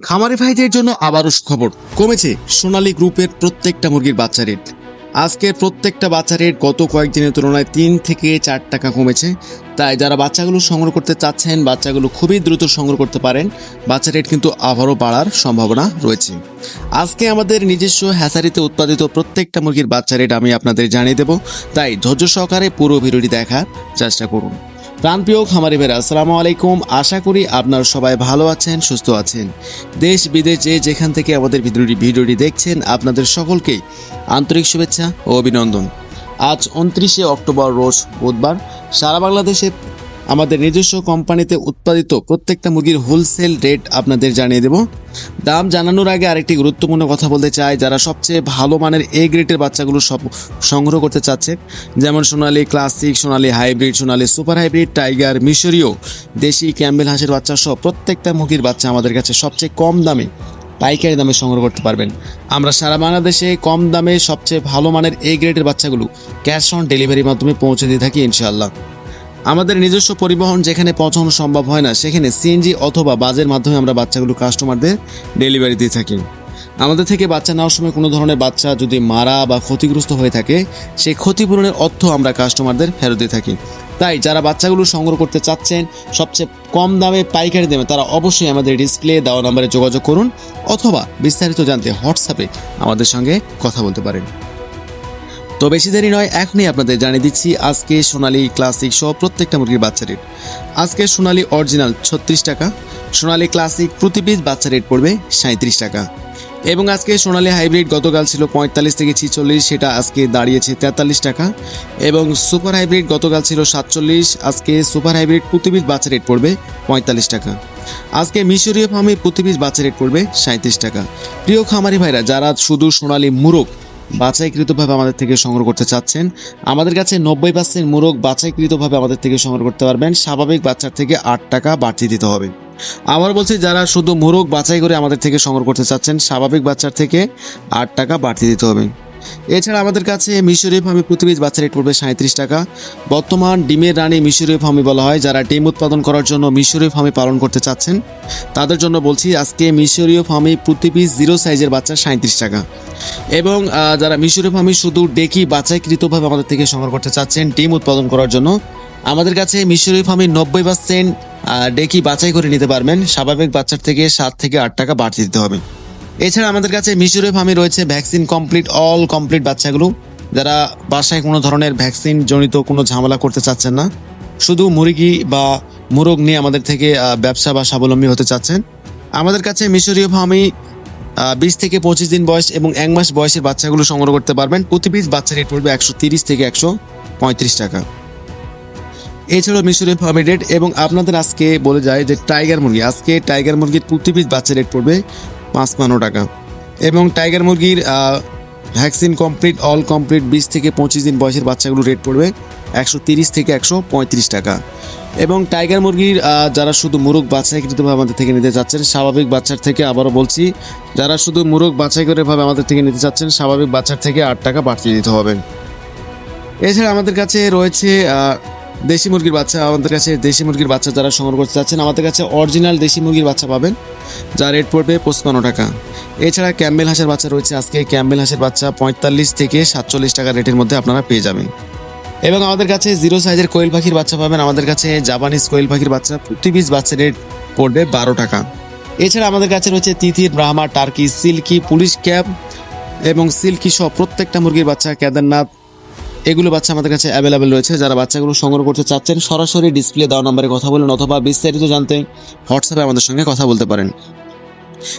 খামারি ভাইদের জন্য আবারও খবর কমেছে, সোনালী গ্রুপের প্রত্যেকটা মুরগির বাচ্চা রেট আজকের প্রত্যেকটা বাচ্চা রেট গত কয়েকদিনের তুলনায় তিন থেকে চার টাকা কমেছে। তাই যারা বাচ্চাগুলো সংগ্রহ করতে চাচ্ছেন, বাচ্চাগুলো খুবই দ্রুত সংগ্রহ করতে পারেন। বাচ্চা রেট কিন্তু আবারও বাড়ার সম্ভাবনা রয়েছে। আজকে আমাদের নিজস্ব হ্যাসারিতে উৎপাদিত প্রত্যেকটা মুরগির বাচ্চা রেট আমি আপনাদের জানিয়ে দেব। তাই ধৈর্য সহকারে পুরো ভিডিওটি দেখার চেষ্টা করুন। প্রাণপ্রিয় খামারি ভাইরা, আসসালামু আলাইকুম। আশা করি আপনার সবাই ভালো আছেন, সুস্থ আছেন। দেশ বিদেশে যেখান থেকে আমাদের ভিডিওটি ভিডিওটি দেখছেন, আপনাদের সকলকেই আন্তরিক শুভেচ্ছা ও অভিনন্দন। আজ উনত্রিশে অক্টোবর, রোজ বুধবার, সারা বাংলাদেশে আমাদের নিজস্ব কোম্পানিতে উৎপাদিত প্রত্যেকটা মুরগির হোলসেল রেট আপনাদের জানিয়ে দেব। দাম জানানোর আগে আরেকটি গুরুত্বপূর্ণ কথা বলতে চাই, যারা সবচেয়ে ভালো মানের এ গ্রেডের বাচ্চাগুলো সব সংগ্রহ করতে চাচ্ছে, যেমন Sonali classic Sonali hybrid Sonali super hybrid tiger মিশরীয়, দেশি ক্যাম্বেল হাঁসের বাচ্চা সহ প্রত্যেকটা মুরগির বাচ্চা আমাদের কাছে সবচেয়ে কম দামে, পাইকারি দামে সংগ্রহ করতে পারবেন। আমরা সারা বাংলাদেশে কম দামে সবচেয়ে ভালো মানের এ গ্রেডের বাচ্চাগুলো ক্যাশ অন ডেলিভারির মাধ্যমে পৌঁছে দিয়ে থাকি, ইনশাআল্লাহ। আমাদের নিজস্ব পরিবহন যেখানে পৌঁছানো সম্ভব হয় না, সেখানে সিএনজি অথবা বাজের মাধ্যমে আমরা বাচ্চাগুলো কাস্টমারদের ডেলিভারি দিয়ে থাকি। আমাদের থেকে বাচ্চা নেওয়ার সময় কোনো ধরনের বাচ্চা যদি মারা বা ক্ষতিগ্রস্ত হয়ে থাকে, সেই ক্ষতিপূরণের অর্থ আমরা কাস্টমারদের ফেরত দিয়ে থাকি। তাই যারা বাচ্চাগুলো সংগ্রহ করতে চাচ্ছেন, সবচেয়ে কম দামে পাইকারি দামে তারা অবশ্যই আমাদের ডিসপ্লে দেওয়া নম্বরে যোগাযোগ করুন অথবা বিস্তারিত জানতে হোয়াটসঅ্যাপে আমাদের সঙ্গে কথা বলতে পারেন। তো বেশি দেরি নয়, এখনই আপনাদের জানিয়ে দিচ্ছি আজকে সোনালী ক্লাসিক সহ প্রত্যেকটা মুরগির বাচ্চা রেট। আজকে সোনালী অরিজিনাল ছত্রিশ টাকা, সোনালী ক্লাসিক প্রতি পিস বাচ্চা রেট পড়বে সাঁত্রিশ টাকা। এবং আজকে সোনালী হাইব্রিড গতকাল ছিল পঁয়তাল্লিশ থেকে ছিচল্লিশ, সেটা আজকে দাঁড়িয়েছে তেতাল্লিশ টাকা। এবং সুপার হাইব্রিড গতকাল ছিল সাতচল্লিশ, আজকে সুপার হাইব্রিড প্রতি পিস বাচ্চা রেট পড়বে পঁয়তাল্লিশ টাকা। আজকে মিশরীয় ফার্মে প্রতি পিস বাচ্চা রেট পড়বে সাঁত্রিশ টাকা। প্রিয় খামারি ভাইরা, যারা শুধু সোনালী মুরগ বাছাইকৃতভাবে আমাদের থেকে সংগ্রহ করতে চাচ্ছেন। আমাদের কাছে নব্বই পার্সেন্ট মোরগ বাছাইকৃতভাবে আমাদের থেকে সংগ্রহ করতে পারবেন। স্বাভাবিক বাচ্চার থেকে আট টাকা বাড়তি দিতে হবে। আবার বলছি, যারা শুধু মোরগ বাছাই করে আমাদের থেকে সংগ্রহ করতে চাচ্ছেন, স্বাভাবিক বাচ্চার থেকে আট টাকা বাড়তি দিতে হবে। এছাড়া আমাদের কাছে মিশরীয় ফার্মে প্রতি পিস বাচ্চা রেট পড়বে সাঁত্রিশ টাকা। বর্তমান ডিমের রানী মিশরীয় ফার্মে বলা হয়, যারা ডিম উৎপাদন করার জন্য মিশরীয় ফার্মে পালন করতে চাচ্ছেন, তাদের জন্য বলছি, আজকে মিশরীয় ফার্মে প্রতি পিস জিরো সাইজের বাচ্চা সাঁত্রিশ টাকা। এবং যারা মিশরীয় ফার্মে শুধু ডেকি বাছাইকৃতভাবে আমাদের থেকে সংগ্রহ করতে চাচ্ছেন ডিম উৎপাদন করার জন্য। আমাদের কাছে মিশরীয় ফার্মে নব্বই পার্সেন্ট ডেকি বাছাই করে নিতে পারবেন। স্বাভাবিক বাচ্চার থেকে সাত থেকে আট টাকা বাড়তি দিতে হবে। এছাড়া আমাদের কাছে মিশরীয় ফার্মে রয়েছে ভ্যাকসিন কমপ্লিট, অল কমপ্লিট বাচ্চাগুলো। যারা বাসায় কোনো ধরনের ভ্যাকসিন জনিত কোনো ঝামেলা করতে চাচ্ছেন না, শুধু মুরগি বা মুরগ নিয়ে আমাদের থেকে ব্যবসা বা স্বাবলম্বী হতে চাচ্ছেন। আমাদের কাছে মিশরীয় ফার্মে বিশ থেকে পঁচিশ দিন বয়স এবং এক মাস বয়সের বাচ্চাগুলো সংগ্রহ করতে পারবেন। প্রতি পিস বাচ্চা রেট পড়বে একশো তিরিশ থেকে একশো পঁয়ত্রিশ টাকা। এছাড়াও মিশরীয় ফার্মের রেট এবং আপনাদের আজকে বলে যায় যে টাইগার মুরগি, আজকে টাইগার মুরগির প্রতি পিস বাচ্চা রেট পড়বে পাঁচ পাঁচপান্ন টাকা। এবং টাইগার মুরগির ভ্যাকসিন কমপ্লিট, অল কমপ্লিট বিশ থেকে পঁচিশ দিন বয়সের বাচ্চাগুলো রেট পড়বে একশো তিরিশ থেকে একশো পঁয়ত্রিশ টাকা। এবং টাইগার মুরগির যারা শুধু মুরগ বাছাইকৃতভাবে আমাদের থেকে নিতে চাচ্ছেন, স্বাভাবিক বাচ্চার থেকে আবারও বলছি, যারা শুধু মুরগ বাছাই করে ভাবে আমাদের থেকে নিতে চাচ্ছেন, স্বাভাবিক বাচ্চার থেকে আট টাকা বাড়তি দিতে হবে। এছাড়া আমাদের কাছে রয়েছে দেশি মুরগির বাচ্চা, আমাদের কাছে দেশি মুরগির বাচ্চা যারা সংগ্রহ করতে চাচ্ছেন, আমাদের কাছে অরিজিনাল দেশি মুরগির বাচ্চা পাবেন, যা রেট পড়বে পঁচপান্ন টাকা। এছাড়া ক্যাম্বেল হাঁসের বাচ্চা রয়েছে, আজকে ক্যাম্বেল হাঁসের বাচ্চা পঁয়তাল্লিশ থেকে সাতচল্লিশ টাকা রেটের মধ্যে আপনারা পেয়ে যাবেন। এবং আমাদের কাছে জিরো সাইজের কোয়েল পাখির বাচ্চা পাবেন। আমাদের কাছে জাপানিজ কোয়েল পাখির বাচ্চা প্রতি পিস বাচ্চা রেট পড়বে বারো টাকা। এছাড়া আমাদের কাছে রয়েছে তিথির Brahma, turkey, silky, police cap এবং সিল্কি সহ প্রত্যেকটা মুরগির বাচ্চা, কেদারনাথ, এগুলো বাচ্চা আমাদের কাছে অ্যাভেলেবেল রয়েছে। যারা বাচ্চাগুলো সংগ্রহ করতে চাচ্ছেন, সরাসরি ডিসপ্লে দেওয়া নম্বরে কথা বলুন অথবা বিস্তারিত জানতে হোয়াটসঅ্যাপে আমাদের সঙ্গে কথা বলতে পারেন।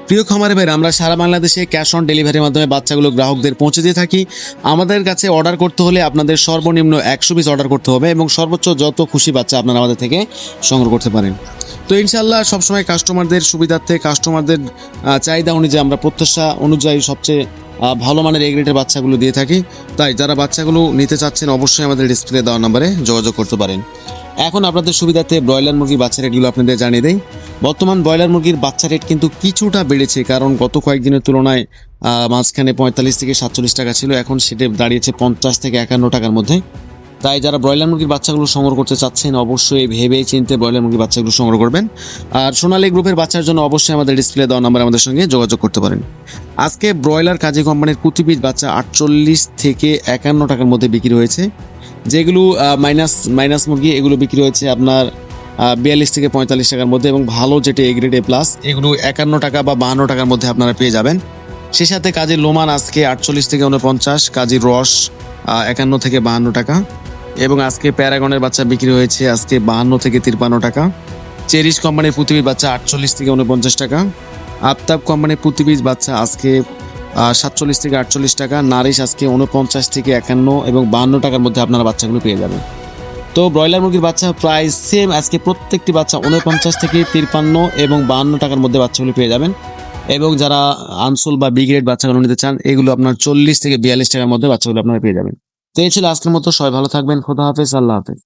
প্রিয় খামারে ভাইরা, আমরা সারা বাংলাদেশে ক্যাশ অন ডেলিভারির মাধ্যমে বাচ্চাগুলো গ্রাহকদের পৌঁছে দিয়ে থাকি। আমাদের কাছে অর্ডার করতে হলে আপনাদের সর্বনিম্ন একশো পিস অর্ডার করতে হবে এবং সর্বোচ্চ যত খুশি বাচ্চা আপনারা আমাদের থেকে সংগ্রহ করতে পারেন। তো ইনশাল্লাহ সবসময় কাস্টমারদের সুবিধার্থে কাস্টমারদের চাহিদা অনুযায়ী আমরা প্রত্যাশা অনুযায়ী সবচেয়ে ভালো মানের এ গ্রেডের বাচ্চাগুলো দিয়ে থাকি। তাই যারা বাচ্চাগুলো নিতে চাচ্ছেন অবশ্যই আমাদের ডিসপ্লে দেওয়া নম্বরে যোগাযোগ করতে পারেন। এখন আপনাদের সুবিধার্থে ব্রয়লার মুরগি বাচ্চা রেটগুলো আপনাদের জানিয়ে দেই। বর্তমান ব্রয়লার মুরগির বাচ্চা রেট কিন্তু কিছুটা বেড়েছে, কারণ গত কয়েকদিনের তুলনায় মাঝখানে পঁয়তাল্লিশ থেকে সাতচল্লিশ টাকা ছিল, এখন সেটা দাঁড়িয়েছে পঞ্চাশ থেকে একান্ন টাকার মধ্যে। তাই যারা ব্রয়লার মুরগির বাচ্চাগুলো সংগ্রহ করতে চাচ্ছেন, অবশ্যই ভেবে চিনতে ব্রয়লার মুরগির বাচ্চাগুলো সংগ্রহ করবেন। আর সোনালী গ্রুপের বাচ্চার জন্য অবশ্যই আমাদের ডিসপ্লে দেওয়া নাম্বার আমাদের সঙ্গে যোগাযোগ করতে পারেন। আজকে ব্রয়লার কাজী কোম্পানির প্রতি পিস বাচ্চা আটচল্লিশ থেকে একান্ন টাকার মধ্যে বিক্রি হয়েছে। যেগুলো মাইনাস মাইনাস মুরগি, এগুলো বিক্রি হয়েছে আপনার বিয়াল্লিশ থেকে পঁয়তাল্লিশ টাকার মধ্যে এবং ভালো যেটা এ গ্রেড এ প্লাস এগুলো একান্ন টাকা বা বাহান্ন টাকার মধ্যে আপনারা পেয়ে যাবেন। সে সাথে কাজের লোমান আজকে আটচল্লিশ থেকে উনপঞ্চাশ কাজের রস একান্ন থেকে বাহান্ন টাকা। এবং আজকে প্যারাগনের বাচ্চা বিক্রি হয়েছে আজকে বাহান্ন থেকে তিরপান্ন টাকা। চেরিশ কোম্পানির পৃথিবীর বাচ্চা আটচল্লিশ থেকে উনপঞ্চাশ টাকা। আফতাব কোম্পানির পৃথিবীর বাচ্চা আজকে সাতচল্লিশ থেকে আটচল্লিশ টাকা। নারিশ আজকে উনপঞ্চাশ থেকে একান্ন এবং বাহান্ন টাকার মধ্যে আপনারা বাচ্চাগুলো পেয়ে যাবেন। তো ব্রয়লার মুরগির বাচ্চা প্রায় সেম আজকে প্রত্যেকটি বাচ্চা উনপঞ্চাশ থেকে তিরপান্ন এবং বাহান্ন টাকার মধ্যে বাচ্চাগুলি পেয়ে যাবেন। এবং যারা আনসোল বা বি গ্রেড বাচ্চাগুলো নিতে চান, এগুলো আপনার চল্লিশ থেকে বিয়াল্লিশ টাকার মধ্যে বাচ্চাগুলো আপনারা পেয়ে যাবেন। তো এই ছিল আজকের মতো সবাই ভালো থাকবেন। খোদা হাফেজ, আল্লাহ হাফেজ।